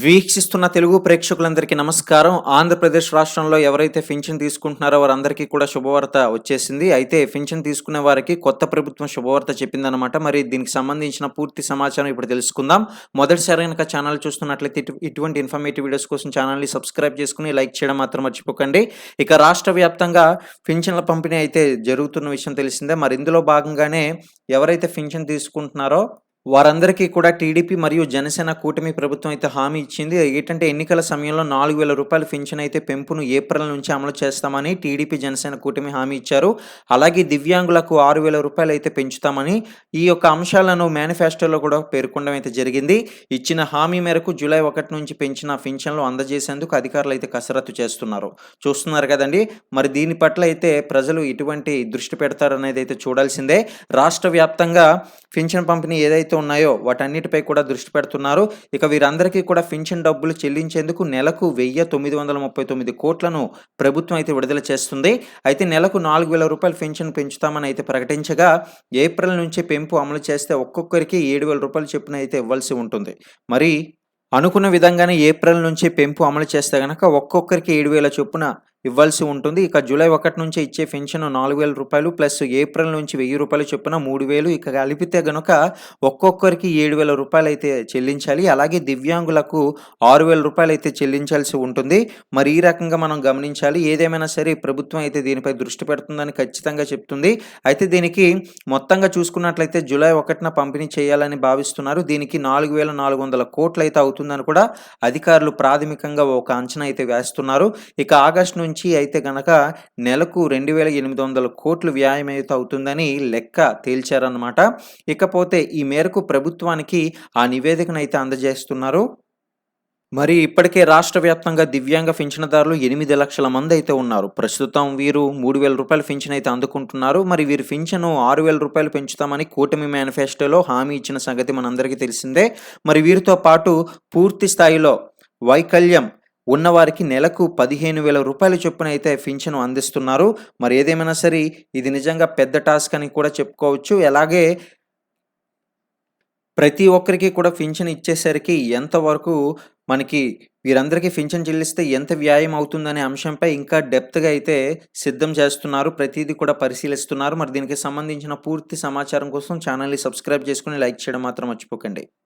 వీక్షిస్తున్న తెలుగు ప్రేక్షకులందరికీ నమస్కారం. ఆంధ్రప్రదేశ్ రాష్ట్రంలో ఎవరైతే పింఛన్ తీసుకుంటున్నారో వారందరికీ కూడా శుభవార్త వచ్చేసింది. అయితే పింఛన్ తీసుకునే వారికి కొత్త ప్రభుత్వం శుభవార్త చెప్పిందనమాట మరి దీనికి సంబంధించిన పూర్తి సమాచారం ఇప్పుడు తెలుసుకుందాం. మొదటిసారి కనుక ఛానల్ చూస్తున్నట్లయితే ఇటువంటి ఇన్ఫర్మేటివ్ వీడియోస్ కోసం ఛానల్ని సబ్స్క్రైబ్ చేసుకుని లైక్ చేయడం మాత్రం మర్చిపోకండి. ఇక రాష్ట్ర వ్యాప్తంగా పింఛన్ల పంపిణీ అయితే జరుగుతున్న విషయం తెలిసిందే. మరి ఇందులో భాగంగానే ఎవరైతే పింఛన్ తీసుకుంటున్నారో వారందరికీ కూడా టీడీపీ మరియు జనసేన కూటమి ప్రభుత్వం అయితే హామీ ఇచ్చింది. ఏంటంటే ఎన్నికల సమయంలో నాలుగు వేల రూపాయల పింఛన్ అయితే పెంపును ఏప్రిల్ నుంచి అమలు చేస్తామని టీడీపీ జనసేన కూటమి హామీ ఇచ్చారు. అలాగే దివ్యాంగులకు ఆరు వేల రూపాయలు అయితే పెంచుతామని ఈ యొక్క అంశాలను మేనిఫెస్టోలో కూడా పేర్కొనడం అయితే జరిగింది. ఇచ్చిన హామీ మేరకు జూలై ఒకటి నుంచి పెంచిన పింఛన్లు అందజేసేందుకు అధికారులు అయితే కసరత్తు చేస్తున్నారు. చూస్తున్నారు కదండి మరి దీని పట్ల అయితే ప్రజలు ఇటువంటి దృష్టి పెడతారనేది అయితే చూడాల్సిందే. రాష్ట్ర వ్యాప్తంగా పింఛన్ పంపిణీ ఏదైతే ఉన్నాయో వాటన్నిటిపై కూడా దృష్టి పెడుతున్నారు. ఇక వీరందరికీ కూడా పింఛన్ డబ్బులు చెల్లించేందుకు నెలకు వెయ్యి తొమ్మిది వందల ముప్పై తొమ్మిది కోట్లను ప్రభుత్వం అయితే విడుదల చేస్తుంది. అయితే నెలకు నాలుగు వేల రూపాయలు పింఛన్ పెంచుతామని అయితే ప్రకటించగా ఏప్రిల్ నుంచి పెంపు అమలు చేస్తే ఒక్కొక్కరికి ఏడు వేల రూపాయలు చొప్పున అయితే ఇవ్వాల్సి ఉంటుంది. మరి అనుకున్న విధంగానే ఏప్రిల్ నుంచి పెంపు అమలు చేస్తే కనుక ఒక్కొక్కరికి ఏడు వేల చొప్పున ఇవ్వాల్సి ఉంటుంది. ఇక జూలై ఒకటి నుంచి ఇచ్చే పెన్షన్ నాలుగు వేల రూపాయలు ప్లస్ ఏప్రిల్ నుంచి వెయ్యి రూపాయలు చొప్పున మూడు వేలు. ఇక కలిపితే గనుక ఒక్కొక్కరికి ఏడు వేల రూపాయలు అయితే చెల్లించాలి. అలాగే దివ్యాంగులకు ఆరు వేల రూపాయలు అయితే చెల్లించాల్సి ఉంటుంది. మరి ఈ రకంగా మనం గమనించాలి. ఏదేమైనా సరే ప్రభుత్వం అయితే దీనిపై దృష్టి పెడుతుందని ఖచ్చితంగా చెప్తుంది. అయితే దీనికి మొత్తంగా చూసుకున్నట్లయితే జూలై ఒకటిన పంపిణీ చేయాలని భావిస్తున్నారు. దీనికి నాలుగు వేల నాలుగు వందల కోట్లు అయితే అవుతుందని కూడా అధికారులు ప్రాథమికంగా ఒక అంచనా అయితే వేస్తున్నారు. ఇక ఆగస్టు నుంచి అయితే గనక నెలకు రెండు వేల ఎనిమిది వందల కోట్లు వ్యాయం అయితే అవుతుందని లెక్క తేల్చారన్నమాట. ఇకపోతే ఈ మేరకు ప్రభుత్వానికి ఆ నివేదికను అయితే అందజేస్తున్నారు. మరి ఇప్పటికే రాష్ట్ర వ్యాప్తంగా దివ్యాంగ పింఛనదారులు ఎనిమిది లక్షల మంది అయితే ఉన్నారు. ప్రస్తుతం వీరు మూడు వేల రూపాయల పింఛన్ అయితే అందుకుంటున్నారు. మరి వీరి పింఛను ఆరు వేల రూపాయలు పెంచుతామని కూటమి మేనిఫెస్టోలో హామీ ఇచ్చిన సంగతి మనందరికీ తెలిసిందే. మరి వీరితో పాటు పూర్తి స్థాయిలో వైకల్యం ఉన్నవారికి నెలకు పదిహేను వేల రూపాయల చొప్పున అయితే పింఛను అందిస్తున్నారు. మరి ఏదేమైనా సరే ఇది నిజంగా పెద్ద టాస్క్ అని కూడా చెప్పుకోవచ్చు. అలాగే ప్రతి ఒక్కరికి కూడా పింఛన్ ఇచ్చేసరికి ఎంతవరకు మనకి వీరందరికీ పింఛన్ చెల్లిస్తే ఎంత వ్యాయం అవుతుందనే అంశంపై ఇంకా డెప్త్గా అయితే సిద్ధం చేస్తున్నారు. ప్రతిదీ కూడా పరిశీలిస్తున్నారు. మరి దీనికి సంబంధించిన పూర్తి సమాచారం కోసం ఛానల్ని సబ్స్క్రైబ్ చేసుకుని లైక్ చేయడం మాత్రం మర్చిపోకండి.